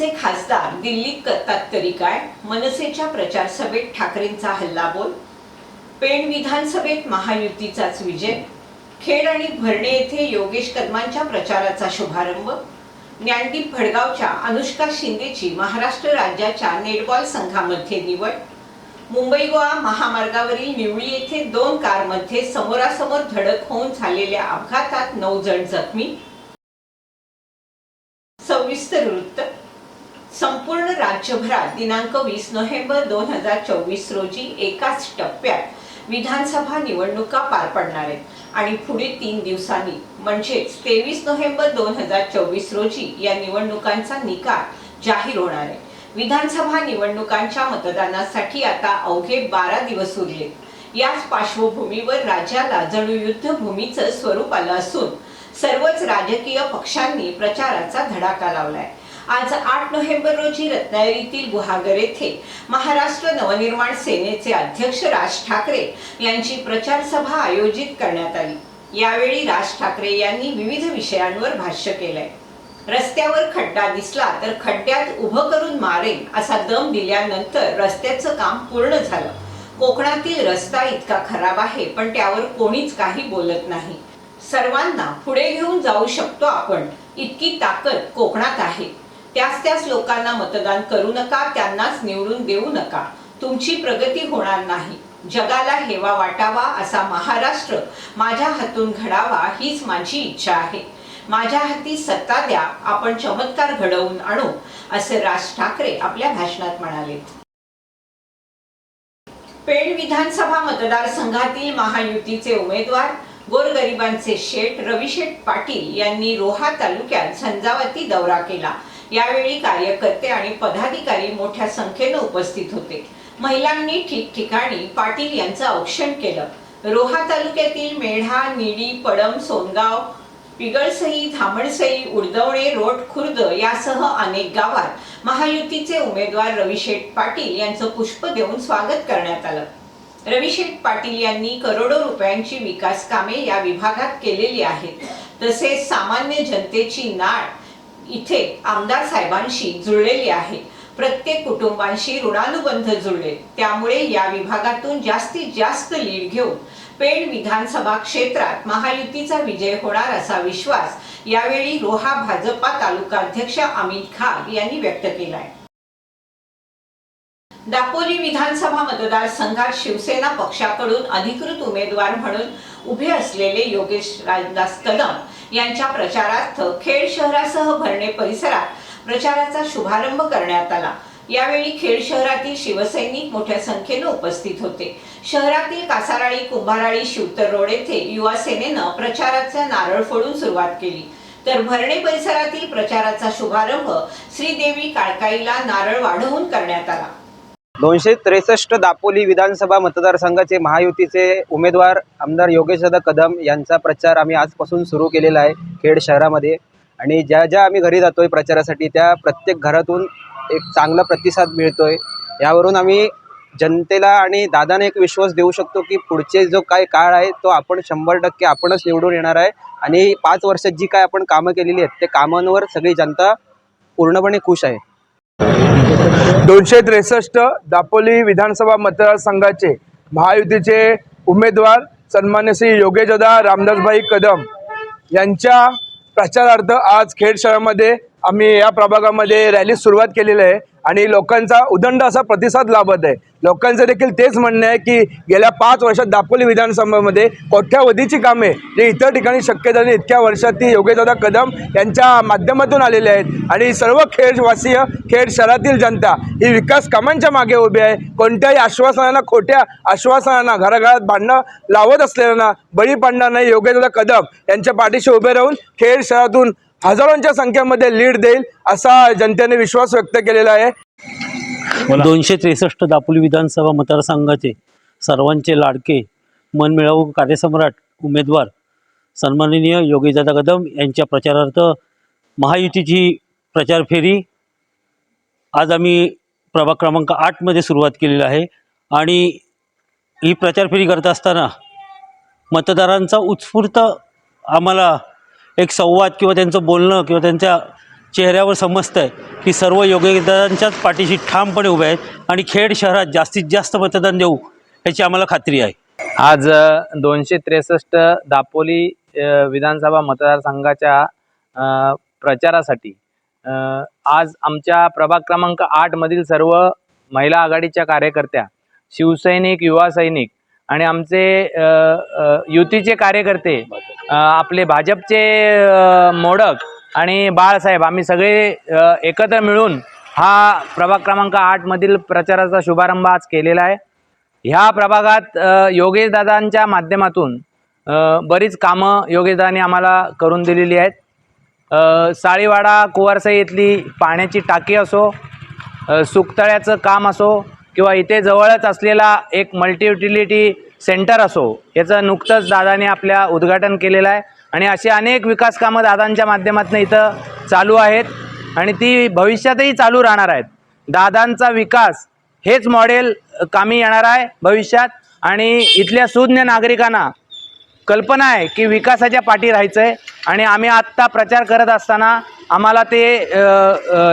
आमचे खासदार दिल्लीत करतात तरी काय? मनसेच्या प्रचार सभेत ठाकरेंचा हल्लाबोल पेण विधानसभेत महायुतीचाच विजय. खेड आणि भरणे येथे योगेश कदमांच्या प्रचाराचा शुभारंभ. ज्ञानदीप भडगावच्या अनुष्का शिंदेची महाराष्ट्र राज्याच्या नेटबॉल संघामध्ये निवड. मुंबई गोवा महामार्गावरील निवळी येथे दोन कारमध्ये समोरासमोर धडक होऊन झालेल्या अपघातात नऊ जण जखमी. सविस्तर वृत्त. संपूर्ण राज्यभरात दिनांक वीस नोव्हेंबर दोन हजार चोवीस रोजी एकाच टप्प्यात विधानसभा निवडणुका पार पडणार आहेत. आणि पुढे तीन दिवसांनी म्हणजेच तेवीस नोव्हेंबर दोन हजार चोवीस रोजी या निवडणुकांचा निकाल जाहीर होणार आहे. विधानसभा निवडणुकांच्या मतदानासाठी आता अवघे बारा दिवस उरले. याच पार्श्वभूमीवर राज्याला जणू युद्धभूमीचं स्वरूप आलं असून सर्वच राजकीय पक्षांनी प्रचाराचा धडाका लावलाय. आज आठ नोव्हेंबर रोजी रत्नागिरीतील गुहागर येथे महाराष्ट्र नवनिर्माण सेनेचे अध्यक्ष राज ठाकरे यांची प्रचार सभा आयोजित करण्यात आली. यावेळी राज ठाकरे यांनी विविध विषयांवर भाष्य केलंय. रस्त्यावर खड्डा दिसला तर खड्ड्यात उभं करून मारेन असा दम दिल्यानंतर रस्त्याचं काम पूर्ण झालं. कोकणातील रस्ता इतका खराब आहे पण त्यावर कोणीच काही बोलत नाही. सर्वांना पुढे घेऊन जाऊ शकतो आपण. इतकी ताकद कोकणात आहे. त्याच त्याच लोकांना मतदान करू नका त्यांनाच निवडून देऊ नका. तुमची प्रगती होणार नाही. जगाला हेवा वाटावा असा महाराष्ट्र माझ्या हातून घडावा हीच माझी इच्छा आहे. माझ्या हाती सत्ता द्या आपण चमत्कार घडवून आणू असे राज ठाकरे आपल्या भाषणात म्हणाले. पेण विधानसभा मतदारसंघातील महायुतीचे उमेदवार गोरगरिबांचे शेठ रविशेठ पाटील यांनी रोहा तालुक्यात झंझावती दौरा केला. यावेळी कार्यकर्ते आणि पदाधिकारी मोठ्या संख्येनं उपस्थित होते. महिलांनी ठिकठिकाणी पाटील यांचं औक्षण केलं. रोहा तालुक्यातील मेढा निडी पडम सोनगाव पिगळसई धामणसई उडदवणे रोट खुर्द यासह अनेक गावात महायुतीचे उमेदवार रविशेठ पाटील यांचं पुष्प देऊन स्वागत करण्यात आलं. रविशेठ पाटील यांनी करोडो रुपयांची विकास कामे या विभागात केलेली आहेत. तसेच सामान्य जनतेची नाळ इथे आमदार साहेबांशी जुळलेली आहे. प्रत्येक कुटुंबांशी ऋणानुबंध जुळले. त्यामुळे या विभागातून जास्तीत जास्त लीड घेऊन पेण विधानसभा क्षेत्रात महायुतीचा विजय होणार असा विश्वास यावेळी रोहा भाजपा तालुका अध्यक्ष अमित खाग यांनी व्यक्त केलाय. दापोली विधानसभा मतदारसंघात शिवसेना पक्षाकडून अधिकृत उमेदवार म्हणून उभे असलेले योगेश राजदास कदम यांच्या प्रचारार्थ खेड शहरासह भरणे परिसरात प्रचाराचा शुभारंभ करण्यात आला. यावेळी खेड शहरातील शिवसैनिक मोठ्या संख्येने उपस्थित होते. शहरातील कासाराळी कुंभाराळी शिवतर रोड येथे युवा सेनेनं प्रचाराचा नारळ फोडून सुरुवात केली. तर भरणे परिसरातील प्रचाराचा शुभारंभ श्रीदेवी काळकाईला नारळ वाढवून करण्यात आला. दोनशे त्रेसष्ट दापोली विधानसभा मतदारसंघाचे महायुतीचे उमेदवार आमदार योगेशदादा कदम यांचा प्रचार आम्ही आजपासून सुरू केलेला आहे खेड शहरामध्ये. आणि ज्या ज्या आम्ही घरी जातोय प्रचारासाठी त्या प्रत्येक घरातून एक चांगला प्रतिसाद मिळतोय. यावरून आम्ही जनतेला आणि दादाने एक विश्वास देऊ शकतो की पुढचे जो काय काळ आहे तो आपण शंभर टक्के आपणच निवडून येणार आहे. आणि पाच वर्षात जी काय आपण कामं केलेली आहेत ते कामांवर सगळी जनता पूर्णपणे खुश आहे. दोनशे त्रेसष्ट दापोली विधानसभा मतदारसंघाचे महायुतीचे उमेदवार सन्मान्य श्री योगेशदा रामदासभाई कदम यांच्या प्रचारार्थ आज खेड शहरामध्ये आम्ही या प्रभागामध्ये रॅली सुरुवात केलेली आहे आणि लोकांचा उदंड असा प्रतिसाद लाभत आहे. लोकांचं देखील तेच म्हणणं आहे की गेल्या पाच वर्षात दापोली विधानसभामध्ये कोट्यावधीची कामे जे इतर ठिकाणी शक्य झाली इतक्या वर्षात ती योगेशदादा कदम यांच्या माध्यमातून आलेले आहेत. आणि सर्व खेडवासीय खेड शहरातील जनता ही विकास कामांच्या मागे उभी आहे. कोणत्याही आश्वासनांना खोट्या आश्वासनांना घराघरात भांडणं लावत असलेल्यांना बळी पडणार नाही योगेशदादा कदम यांच्या पाठीशी उभे राहून खेड शहरातून हजारोंच्या संख्येमध्ये लीड देईल असा जनतेने विश्वास व्यक्त केलेला आहे. दोनशे त्रेसष्ट दापोली विधानसभा मतदारसंघाचे सर्वांचे लाडके मनमिळावू कार्यसम्राट उमेदवार सन्माननीय योगीदादा कदम यांच्या प्रचारार्थ महायुतीची प्रचार फेरी आज आम्ही प्रभाग क्रमांक आठमध्ये सुरुवात केलेली आहे. आणि ही प्रचार फेरी करत असताना मतदारांचा उत्स्फूर्त आम्हाला एक संवाद किंवा त्यांचं बोलणं किंवा त्यांच्या चेहऱ्यावर समजतं आहे की सर्व योगदारांच्याच पाठीशी ठामपणे उभे आहेत आणि खेड शहरात जास्तीत जास्त मतदान देऊ याची आम्हाला खात्री आहे. आज दोनशे त्रेसष्ट दापोली विधानसभा मतदारसंघाच्या प्रचारासाठी आज आमच्या प्रभाग क्रमांक आठमधील सर्व महिला आघाडीच्या कार्यकर्त्या शिवसैनिक युवा सैनिक आणि आमचे युतीचे कार्यकर्ते आपले भाजपचे मोडक आणि बाळासाहेब आम्ही सगळे एकत्र मिळून हा प्रभाग क्रमांक आठमधील प्रचाराचा शुभारंभ आज केलेला आहे. ह्या प्रभागात योगेशदादांच्या माध्यमातून बरीच कामं योगेशदादांनी आम्हाला करून दिलेली आहेत. साळीवाडा कुवारसाई इथली पाण्याची टाकी असो सुकतळ्याचं काम असो किंवा इथे जवळच असलेला एक मल्टी युटिलिटी सेंटर असो याचं नुकतंच दादाने आपल्या उद्घाटन केलेलं आहे. आणि अशी अनेक विकास कामं दादांच्या माध्यमातून इथं चालू आहेत आणि ती भविष्यातही चालू राहणार आहेत. दादांचा विकास हेच मॉडेल कामी येणार आहे भविष्यात. आणि इथल्या सुज्ञ नागरिकांना कल्पना आहे की विकासाच्या पाठी राहायचं आहे आणि आम्ही आत्ता प्रचार करत असताना आम्हाला ते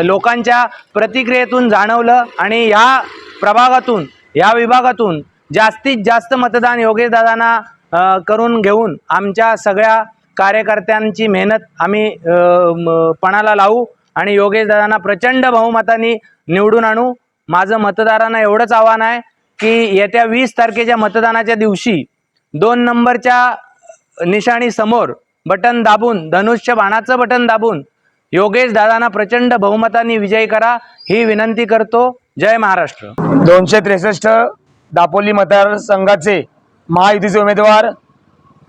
लोकांच्या प्रतिक्रियेतून जाणवलं आणि ह्या प्रभागातून ह्या विभागातून जास्तीत जास्त मतदान योगेशदादांना करून घेऊन आमच्या सगळ्या कार्यकर्त्यांची मेहनत आम्ही पणाला लावू आणि योगेशदादांना प्रचंड बहुमताने निवडून आणू. माझं मतदारांना एवढंच आव्हान आहे की येत्या वीस तारखेच्या मतदानाच्या दिवशी दोन नंबरच्या निशाणी समोर बटन दाबून धनुष्य बाणाचं बटन दाबून योगेश दादांना प्रचंड बहुमताने विजयी करा ही विनंती करतो. जय महाराष्ट्र. दोनशे त्रेसष्ट दापोली मतदारसंघाचे महायुतीचे उमेदवार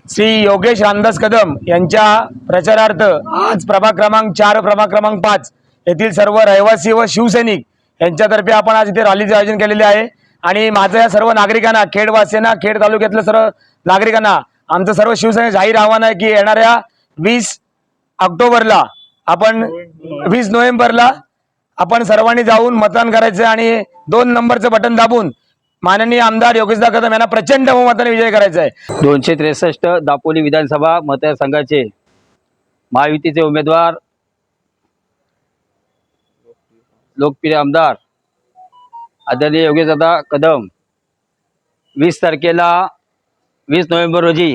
श्री योगेश रामदास कदम यांच्या प्रचारार्थ आज प्रभाग क्रमांक चार प्रभाग क्रमांक पाच येथील सर्व रहिवासी व शिवसैनिक यांच्यातर्फे आपण आज इथे रॅलीचे आयोजन केलेले आहे. आणि माझं या सर्व नागरिकांना खेडवासियांना खेड तालुक्यातल्या सर्व नागरिकांना आमचं सर्व शिवसेने जाहीर आव्हान आहे की येणाऱ्या वीस ऑक्टोबरला आपण वीस नोव्हेंबरला आपण सर्वांनी जाऊन मतदान करायचं आणि दोन नंबरचं बटन दाबून माननीय आमदार योगेशदा कदम यांना प्रचंड बहुमताने विजय करायचा आहे. दोनशे त्रेसष्ट दापोली विधानसभा मतदारसंघाचे महायुतीचे उमेदवार लोकप्रिय आमदार आदरणीय योगेशदा कदम वीस तारखेला वीस नोव्हेंबर रोजी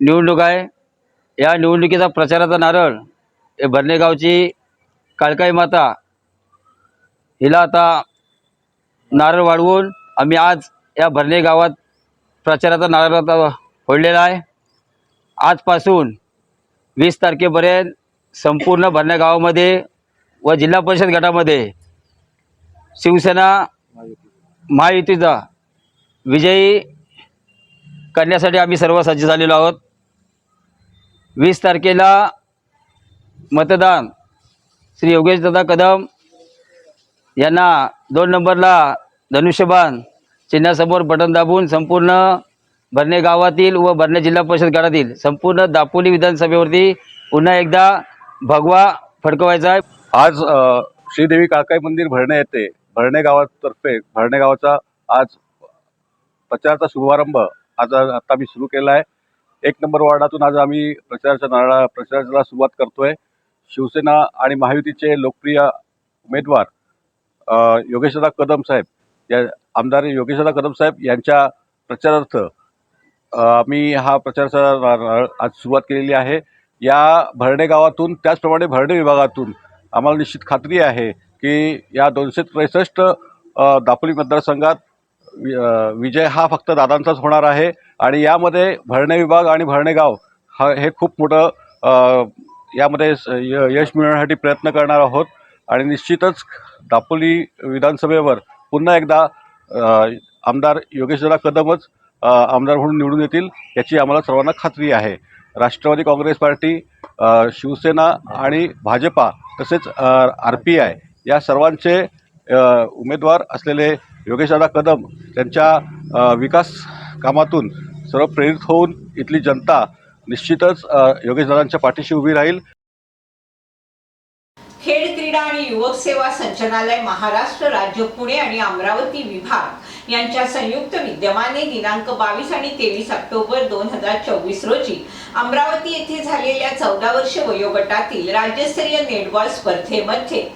निवडणूक आहे. या निवडणुकीचा प्रचाराचा नारळ हे भरणेगावची काळकाई माता हिला आता नारळ वाढवून आम्ही आज या भरणे गावात प्रचाराचा नारळ आता फोडलेला आहे. आजपासून वीस तारखेपर्यंत संपूर्ण भरणे गावामध्ये व जिल्हा परिषद गटामध्ये शिवसेना महायुतीचा विजयी करण्यासाठी आम्ही सर्व सज्ज झालेलो आहोत. वीस तारखेला मतदान. श्री योगेशदादा कदम यांना दोन नंबरला धनुष्यबाण. चिन्हासमोर बटन दाबून संपूर्ण भरणे गावातील व भरणे जिल्हा परिषद गटातील संपूर्ण दापोली विधानसभेवरती पुन्हा एकदा भगवा फडकवायचा आहे. आज श्रीदेवी काळकाई मंदिर भरणे येते. भरणे गावातर्फे भरणे गावाचा आज प्रचाराचा शुभारंभ. आज आता आम्ही सुरू केला आहे. एक नंबर वॉर्डातून आज आम्ही प्रचाराच्या नारळा प्रचाराला सुरुवात करतोय. शिवसेना आणि महायुतीचे लोकप्रिय उमेदवार योगेशदा कदम साहेब या आमदार योगेशदा कदम साहेब यांच्या प्रचारार्थ आम्ही हा प्रचाराचा रा- आज सुरुवात केलेली आहे. या भरणे गावातून त्याचप्रमाणे भरणे विभागातून आम्हाला निश्चित खात्री आहे की या दोनशे त्रेसष्ट दापोली मतदारसंघात विजय हा फक्त दादांचाच होणार आहे. आणि यामध्ये भरणे विभाग आणि भरणे गाव हा हे खूप मोठं यामध्ये स- य- यश मिळवण्यासाठी प्रयत्न करणार आहोत. आणि निश्चितच दापोली विधानसभेवर पुन्हा एकदा आमदार योगेशदादा कदमच आमदार म्हणून निवडून येतील याची आम्हाला सर्वांना खात्री आहे. राष्ट्रवादी काँग्रेस पार्टी शिवसेना आणि भाजपा तसेच आर पी आय या सर्वांचे उमेदवार असलेले योगेशदादा कदम त्यांच्या विकास कामातून सर्व प्रेरित होऊन इथली जनता निश्चितच योगेशदादांच्या पाठीशी उभी राहील. खेळ क्रीडा आणि युवक सेवा संचालनालय महाराष्ट्र राज्य पुणे आणि अमरावती विभाग यांच्या संयुक्त विद्यमाने दिनांक बावीस आणि तेवीस ऑक्टोबर दोन हजार चोवीस रोजी अमरावती येथे झालेल्या चौदा वर्ष वयोगटातील राज्यस्तरीय नेटबॉल स्पर्धेमध्ये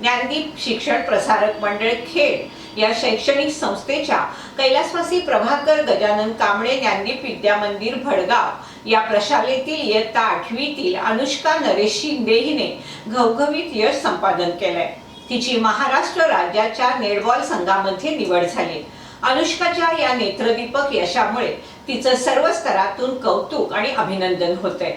ज्ञानदीप शिक्षण प्रसारक मंडळ खेड या शैक्षणिक संस्थेच्या कैलासवासी प्रभाकर गजानन कांबळे ज्ञानदीप विद्या मंदिर भडगाव या प्रशालेतील इयत्ता आठवीतील अनुष्का नरेश शिंदे हिने घवघवीत यश संपादन केलंय. तिची महाराष्ट्र राज्याच्या नेटबॉल संघामध्ये निवड झाली. अनुष्काच्या या नेत्रदीपक यशामुळे तिचं सर्व स्तरातून कौतुक आणि अभिनंदन होतंय.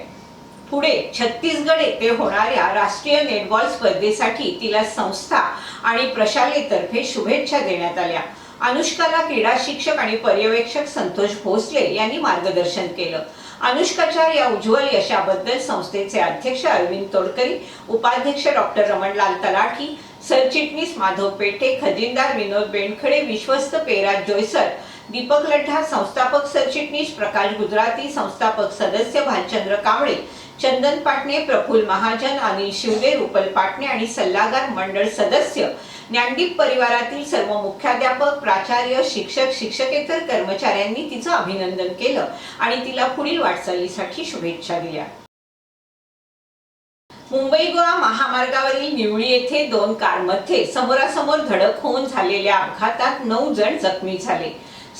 पुढे छत्तीसगड येथे होणाऱ्या राष्ट्रीय नेटबॉल स्पर्धेसाठी तिला संस्था आणि प्रशालेतर्फे शुभेच्छा देण्यात आल्या. अनुष्काला क्रीडा शिक्षक आणि पर्यवेक्षक संतोष भोसले यांनी मार्गदर्शन केलं. अनुष्काच्या या उज्ज्वल यशाबद्दल संस्थेचे अध्यक्ष अरविंद तोडकरी उपाध्यक्ष डॉक्टर रमणलाल तलाठी सरचिटणीस माधव पेठे खजिनदार विनोद बेनखडे विश्वस्त पेराज जोयसर दीपक लठ्ठा संस्थापक सरचिटणीस प्रकाश गुजराती संस्थापक सदस्य भालचंद्र कांबळे चंदन पाटणे प्रफुल महाजन अनिल शिवदे रुपल पाटणे आणि सल्लागार मंडळ सदस्य ज्ञानदीप परिवारातील सर्व मुख्याध्यापक प्राचार्य शिक्षक शिक्षकेतर कर्मचाऱ्यांनी तिचं अभिनंदन केलं आणि तिला पुढील वाटचालीसाठी शुभेच्छा दिल्या. मुंबई गोवा महामार्गावरील निवळी येथे दोन कारमध्ये समोरासमोर धडक होऊन झालेल्या अपघातात नऊ जण जखमी झाले.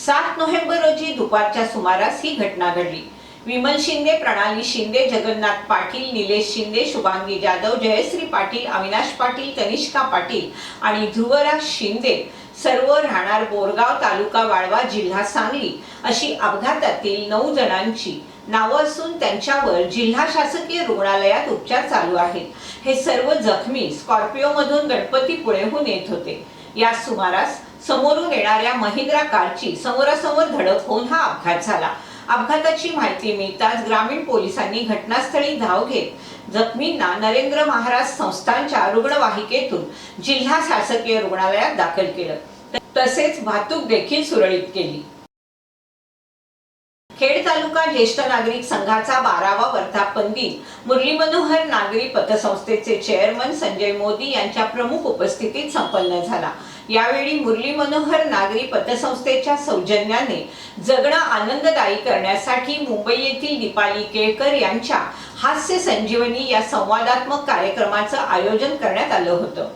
सात नोव्हेंबर रोजी दुपारच्या सुमारास ही घटना घडली. विमल शिंदे प्रणाली शिंदे जगन्नाथ पाटील निलेश शिंदे शुभांगी जाधव जयश्री पाटील अविनाश पाटील तनिष्का पाटील आणि ध्रुवराज शिंदे सर्व राहणार बोरगाव तालुका वाळवा जिल्हा सांगली अशी अपघातातील नऊ जणांची नावं असून त्यांच्यावर जिल्हा शासकीय रुग्णालयात उपचार चालू आहेत. हे सर्व जखमी स्कॉर्पिओ मधून गणपतीपुळेहून येत होते. या सुमारास समोरून येणाऱ्या महिंद्रा कारची समोरासमोर धडक होऊन हा अपघात झाला. अपघाताची माहिती मिळताच ग्रामीण पोलिसांनी घटनास्थळी धाव घेत जखमींना नरेंद्र महाराज संस्थांच्या रुग्णवाहिकेतून जिल्हा शासकीय रुग्णालयात दाखल केलं. तसेच वाहतूक देखील सुरळीत केली. खेड तालुका ज्येष्ठ नागरिक संघाचा बारावा वर्धापन दिन मुरली मनोहर नागरी पतसंस्थेचे चेअरमन संजय मोदी यांच्या प्रमुख उपस्थितीत संपन्न झाला. यावेळी मुरली मनोहर नागरी पतसंस्थेच्या सौजन्याने जगणं आनंददायी करण्यासाठी मुंबई येथील दीपाली केळकर यांच्या हास्य संजीवनी या संवादात्मक कार्यक्रमाचं आयोजन करण्यात आलं होतं.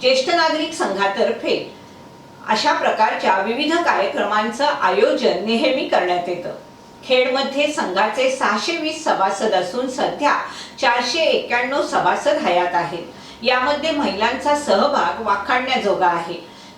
ज्येष्ठ नागरिक संघातर्फे अशा प्रकारच्या विविध कार्यक्रमांचं आयोजन नेहमी करण्यात येतं. खेडमध्ये संघाचे सहाशे वीस सभासद असून सध्या चारशे एक्क्याण्णव सभासद हयात आहेत. यामध्ये महिलांचा सहभाग वाखाणण्याजोगा आहे.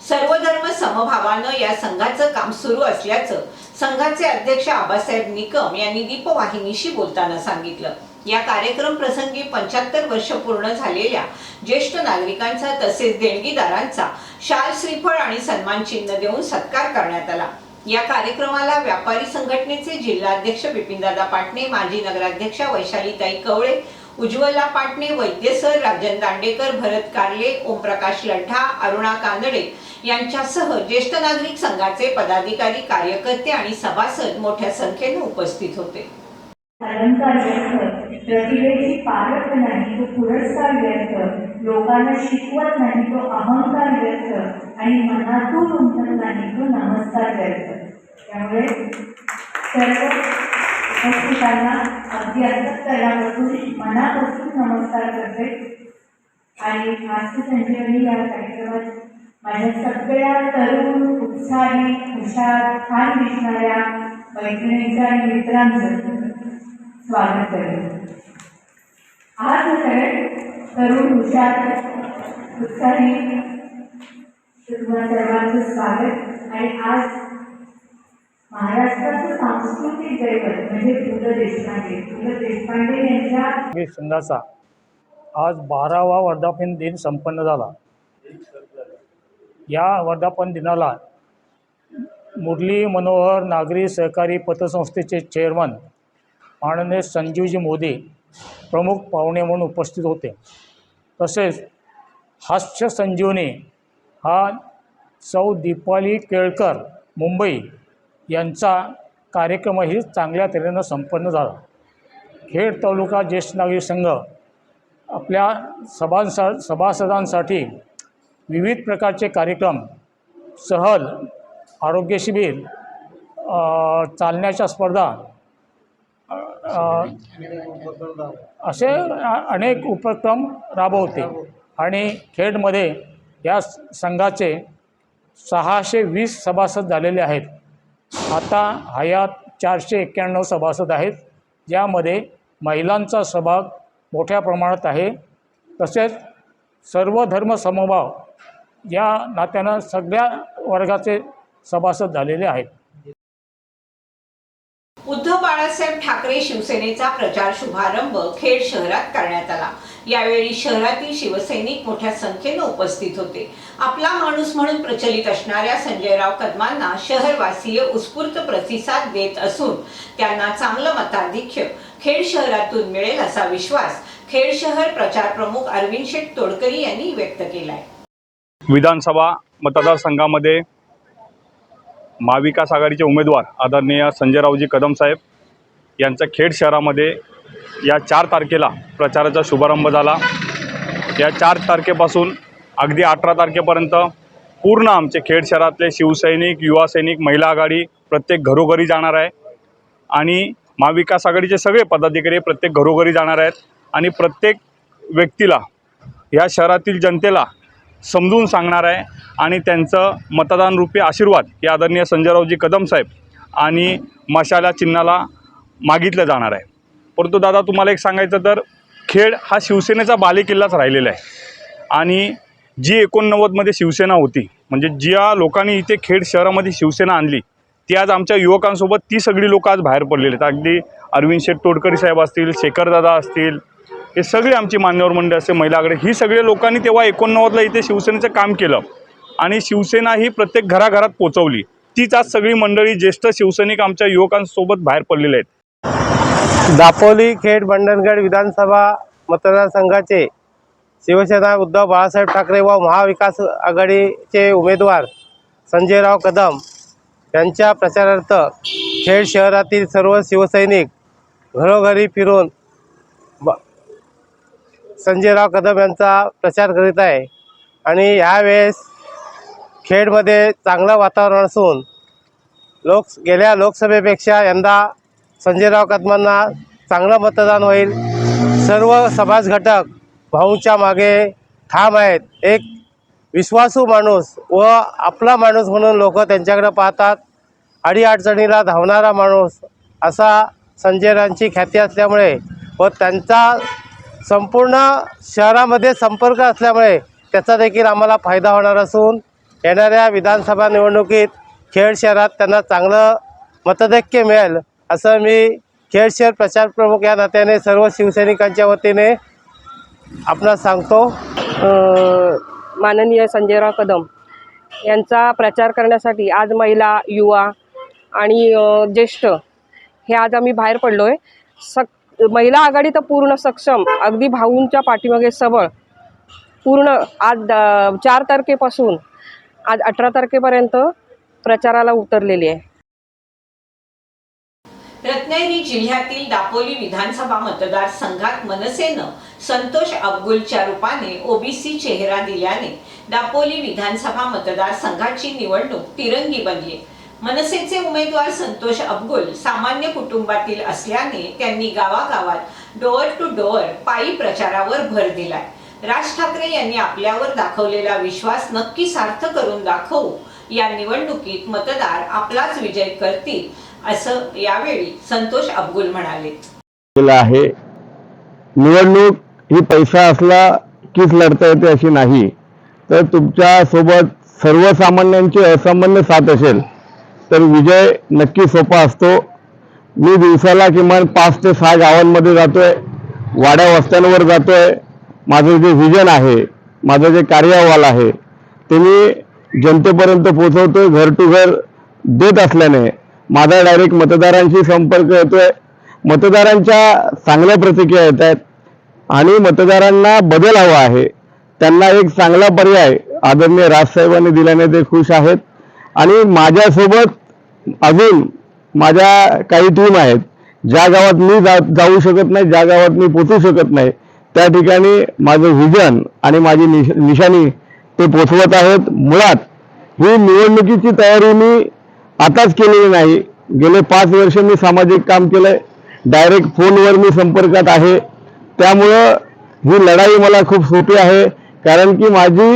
सर्वधर्म समभावानं या संघाचं काम सुरू असल्याचं संघाचे अध्यक्ष आबासाहेब निकम यांनी दीपवाहिनीशी बोलताना सांगितलं. या कार्यक्रम प्रसंगी पंच्याहत्तर वर्ष पूर्ण झालेल्या ज्येष्ठ नागरिकांचा तसेच देणगीदारांचा शाल श्रीफळ आणि सन्मान चिन्ह देऊन सत्कार करण्यात आला. या कार्यक्रमाला व्यापारी संघटनेचे जिल्हाध्यक्ष बिपिनदादा पाटणे माजी नगराध्यक्षा वैशालीताई कवळे उज्ज्वला पाटणे वैद्य सर राजन दांडेकर भरत कारले ओमप्रकाश लठ्ठा अरुणा कानडे यांच्यासह ज्येष्ठ नागरिक संघाचे पदाधिकारी कार्यकर्ते आणि सभासद मोठ्या संख्येने उपस्थित होते. प्रतिभेची पारख नाही तो पुरस्कार व्यर्थ. लोकांना शिकवत नाही तो अहंकार व्यर्थ. आणि मनातून उमटत नाही तो नमस्कार व्यर्थ. त्यामुळे सर्व उपस्थितांना अगदी अंतकरणापासून मनापासून नमस्कार करते. आणि मास्टर संजीवनी या कार्यक्रमात माझ्या सगळ्या तरुण उत्साही हुशार छान दिसणाऱ्या मैत्रिणींचं आणि मित्रांचं स्वागत करेन आज सगळे तरुण हुशार उत्साही तुम्हाला सर्वांचं स्वागत. आणि आज महाराष्ट्राचं सांस्कृतिक दैवत म्हणजे पु ल देशपांडे. पु ल देशपांडे यांच्या संघाचा आज बारावा वर्धापन दिन संपन्न झाला. या वर्धापन दिनाला मुरली मनोहर नागरी सहकारी पतसंस्थेचे चेअरमन माननीय संजीवजी मोदी प्रमुख पाहुणे म्हणून उपस्थित होते. तसेच हास्य संजीवनी हा सौ दीपाली केळकर मुंबई यांचा कार्यक्रमही चांगल्या तऱ्हेनं संपन्न झाला. खेड तालुका ज्येष्ठ नागरिक संघ आपल्या सभांसा सभासदांसाठी विविध प्रकारचे कार्यक्रम सहल आरोग्य शिबिर चालण्याच्या स्पर्धा असे अनेक उपक्रम राबवते आणि खेडमध्ये या संघाचे सहाशे वीस सभासद झालेले आहेत. आता हयात चारशे एक्क्याण्णव सभासद आहेत. ज्यामध्ये महिलांचा सहभाग मोठ्या प्रमाणात आहे. तसेच सर्व धर्म समभाव या नात्यानं सगळ्या वर्गाचे सभासद झालेले आहेत. उद्धव बाळासाहेब ठाकरे शिवसेनेचा प्रचार शुभारंभ खेड शहरात करण्यात आला. यावेळी शहरातील शिवसैनिक मोठ्या संख्येने उपस्थित होते. आपला माणूस म्हणून प्रचलित असणाऱ्या संजयराव कदमांना शहरवासीय उत्स्फूर्त प्रतिसाद देत असून त्यांना चांगलं मताधिक्य खेड शहरातून मिळेल असा विश्वास खेड शहर प्रचार प्रमुख अरविंद शेठ तोडकरी यांनी व्यक्त केलाय. विधानसभा मतदारसंघामध्ये महाविकास आघाडीचे उमेदवार आदरणीय संजयरावजी कदम साहेब यांचा खेड शहरामध्ये या चार तारखेला प्रचाराचा शुभारंभ झाला. या चार तारखेपासून अगदी अठरा तारखेपर्यंत पूर्ण आमचे खेड शहरातले शिवसैनिक युवा सैनिक महिला आघाडी प्रत्येक घरोघरी जाणार आहे. आणि महाविकास आघाडीचे सगळे पदाधिकारी प्रत्येक घरोघरी जाणार आहेत. आणि प्रत्येक व्यक्तीला या शहरातील जनतेला समजून सांगणार आहे आणि त्यांचं मतदान रूपी आशीर्वाद हे आदरणीय संजयरावजी कदम साहेब आणि मशाला चिन्हाला मागितलं जाणार आहे. परंतु दादा तुम्हाला एक सांगायचं तर खेड हा शिवसेनेचा बालेकिल्लाच राहिलेला आहे. आणि जी एकोणनव्वदमध्ये शिवसेना होती म्हणजे ज्या लोकांनी इथे खेड शहरामध्ये शिवसेना आणली ती आज आमच्या युवकांसोबत ती सगळी लोक आज बाहेर पडलेली आहेत. अगदी अरविंद शेठ तोडकरी साहेब असतील शेखरदादा असतील हे सगळे आमची मान्यवर मंडळी असते महिला आघाडी ही सगळे लोकांनी तेव्हा एकोणनव्वदला इथे शिवसेनेचं काम केलं. आणि शिवसेना ही प्रत्येक घराघरात पोचवली तीच आज सगळी मंडळी ज्येष्ठ शिवसैनिक आमच्या युवकांसोबत बाहेर पडलेले आहेत. दापोली खेड भंडणगड विधानसभा मतदारसंघाचे शिवसेना उद्धव बाळासाहेब ठाकरे व महाविकास आघाडीचे उमेदवार संजयराव कदम यांच्या प्रचारार्थ खेड शहरातील सर्व शिवसैनिक घरोघरी फिरून संजयराव कदम यांचा प्रचार करीत आहे. आणि ह्यावेळेस खेडमध्ये चांगलं वातावरण असून लोक गेल्या लोकसभेपेक्षा यंदा संजयराव कदमांना चांगलं मतदान होईल. सर्व समाज घटक भाऊंच्या मागे ठाम आहेत. एक विश्वासू माणूस व आपला माणूस म्हणून लोक त्यांच्याकडे पाहतात. अडीअडचणीला धावणारा माणूस असा संजयरावांची ख्याती असल्यामुळे व त्यांचा संपूर्ण शहरामध्ये संपर्क असल्यामुळे त्याचा देखील आम्हाला फायदा होणार असून येणाऱ्या विधानसभा निवडणुकीत खेड शहरात त्यांना चांगलं मतदैक्य मिळेल. असं मी खेड शहर प्रचार प्रमुख या नात्याने सर्व शिवसैनिकांच्या वतीने आपला सांगतो. माननीय संजयराव कदम यांचा प्रचार करण्यासाठी आज महिला युवा आणि ज्येष्ठ हे आज आम्ही बाहेर पडलो आहे सक महिला आघाडी तर पूर्ण सक्षम अगदी भाऊंच्या पाठीमागे सबळ पूर्ण आज चार तारखेपासून आज अठरा तारखेपर्यंत प्रचाराला उतरलेली आहे. रत्नागिरी जिल्ह्यातील दापोली विधानसभा मतदारसंघात मनसेनं संतोष अब्गुलच्या रूपाने ओबीसी चेहरा दिल्याने दापोली विधानसभा मतदारसंघाची निवडणूक तिरंगी बनली. मनसेचे उमेदवार संतोष अब्गुल सामान्य कुटुंबातील असल्याने त्यांनी गावागावात डोअर टू डोअर पायी प्रचारावर भर दिलाय. राज ठाकरे यांनी आपल्यावर दाखवलेला विश्वास नक्की सार्थ करून दाखवू या निवडणुकीत मतदार आपलाच विजय करतील असं यावेळी संतोष अब्गुल म्हणाले. केलं आहे निवडणूक ही पैसा असला कीच लढता येते अशी नाही. तर तुमच्यासोबत सर्वसामान्यांची असामान्य साथ असेल तर विजय नक्की सोपा असतो. मी दिवसाला किमान पाच ते सहा गावांमध्ये जातोय वाड्या वस्त्यांवर जातोय. माझं जे व्हिजन आहे माझं जे कार्य आहे ते मी जनतेपर्यंत पोहोचवतोय घर टू घर देत असल्याने. माझा डायरेक्ट मतदारांशी संपर्क येतोय. मतदारांच्या चांगल्या प्रतिक्रिया येत आहेत. आणि मतदारांना बदल हवा आहे. त्यांना एक चांगला पर्याय आदरणीय राजसाहेबांनी दिल्याने ते खुश आहेत. आणि माझ्यासोबत अजून माझ्या काही टीम आहेत. ज्या गावात मी जा जाऊ शकत नाही ज्या गावात मी पोचू शकत नाही त्या ठिकाणी माझं व्हिजन आणि माझी निश निशाणी ते पोचवत आहेत. मुळात ही निवडणुकीची तयारी मी आताच केलेली नाही. गेले पाच वर्ष मी सामाजिक काम केलंय. डायरेक्ट फोनवर मी संपर्कात आहे. त्यामुळं ही लढाई मला खूप सोपी आहे. कारण की माझी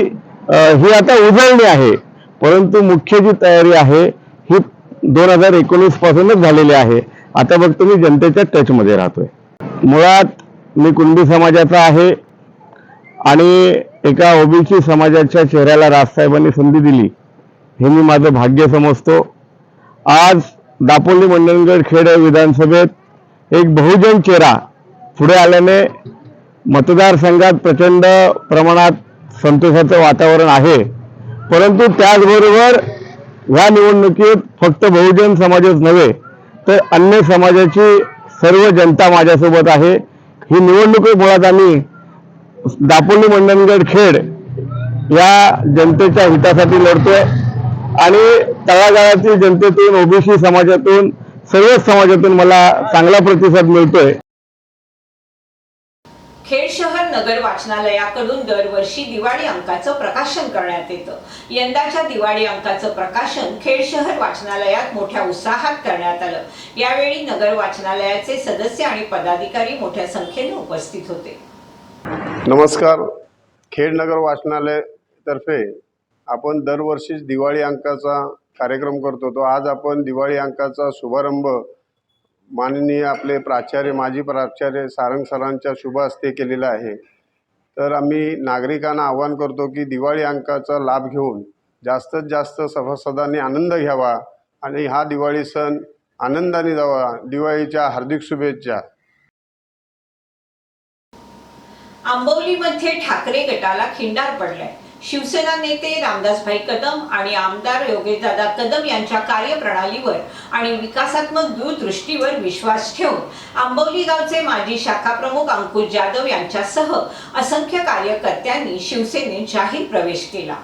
ही आता उजळणी आहे. परंतु मुख्य जी तयारी आहे ही दोन हजार एकोणीस पासूनच झालेली आहे. आता फक्त मी जनतेच्या टचमध्ये राहतोय. मुळात मी कुणबी समाजाचा आहे. आणि एका ओबीसी समाजाच्या चेहऱ्याला राजसाहेबांनी संधी दिली. हे मी माझं भाग्य समजतो. आज दापोली मंडणगड खेड विधानसभेत. एक बहुजन चेहरा पुढे आल्याने मतदारसंघात प्रचंड प्रमाणात संतोषाचं वातावरण आहे. परंतु त्याचबरोबर ह्या निवडणुकीत फक्त बहुजन समाजच नव्हे तर अन्य समाजाची सर्व जनता माझ्यासोबत आहे. ही निवडणूक मुळात आम्ही दापोली मंडणगड खेड या जनतेच्या हितासाठी लढतोय. आणि तळागाळातील जनतेतून ओबीसी समाजातून सर्वच समाजातून मला चांगला प्रतिसाद मिळतोय. खेड शहर नगर वाचनालयाकडून दरवर्षी दिवाळी अंकाचं प्रकाशन करण्यात येतं. यंदाच्या दिवाळी अंकाचं प्रकाशन खेड शहर वाचनालयात मोठ्या उत्साहात करण्यात आलं. यावेळी नगर वाचनालयाचे सदस्य आणि पदाधिकारी मोठ्या संख्येने उपस्थित होते. नमस्कार. खेडनगर वाचनालय तर्फे आपण दरवर्षीच दिवाळी अंकाचा कार्यक्रम करतो तो आज आपण दिवाळी अंकाचा शुभारंभ माननीय आपले प्राचार्य माजी प्राचार्य सारंग सरांच्या शुभ हस्ते केलेला आहे. तर आम्ही नागरिकांना आवाहन करतो की दिवाळी अंकाचा लाभ घेऊन जास्तीत जास्त सभासदांनी आनंद घ्यावा आणि हा दिवाळी सण आनंदाने जावा. दिवाळीच्या हार्दिक शुभेच्छा. आंबवलीमध्ये ठाकरे गटाला खिंडार पडलाय. शिवसेना नेते रामदासभाई कदम आणि आमदार योगेशदादा कदम यांच्या कार्यप्रणालीवर आणि विकासात्मक दूरदृष्टीवर विश्वास ठेवून आंबवली गावचे माजी शाखा प्रमुख अंकुश जाधव यांच्यासह असंख्य कार्यकर्त्यांनी शिवसेनेत जाहीर प्रवेश केला.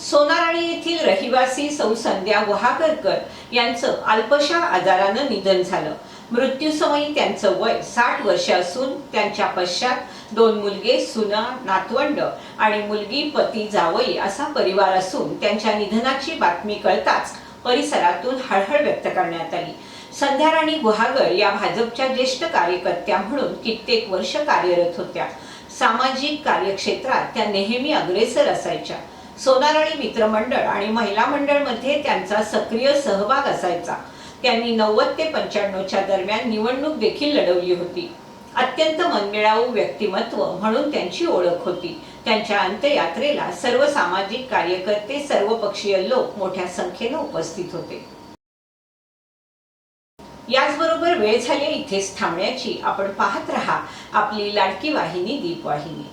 सोनाराळी येथील रहिवासी सौ संध्या वहाकरकर यांचं अल्पशा आजारानं निधन झालं. मृत्यूसमयी त्यांचं वय साठ वर्ष असून त्यांच्या पश्चात दोन मुलगे सुना नातवंड आणि मुलगी पती जावई असा परिवार असून त्यांच्या निधनाची बातमी कळताच परिसरातून हळहळ व्यक्त करण्यात आली. संध्याराणी गुहागर या भाजपच्या ज्येष्ठ कार्यकर्त्या म्हणून कित्येक वर्ष कार्यरत होत्या. सामाजिक कार्यक्षेत्रात त्या नेहमी अग्रेसर असायच्या. सोनाराणी मित्रमंडळ आणि महिला मंडळमध्ये त्यांचा सक्रिय सहभाग असायचा. त्यांनी नव्वद ते पंच्याण्णवच्या दरम्यान निवडणूक देखील लढवली होती. अत्यंत मनमिळावू व्यक्तिमत्व म्हणून त्यांची ओळख होती. त्यांच्या अंत्ययात्रेला सर्व सामाजिक कार्यकर्ते सर्वपक्षीय लोक मोठ्या संख्येने उपस्थित होते. याचबरोबर वेळ झाली इथेच थांबण्याची. आपण पाहत रहा आपली लाडकी वाहिनी दीपवाहिनी.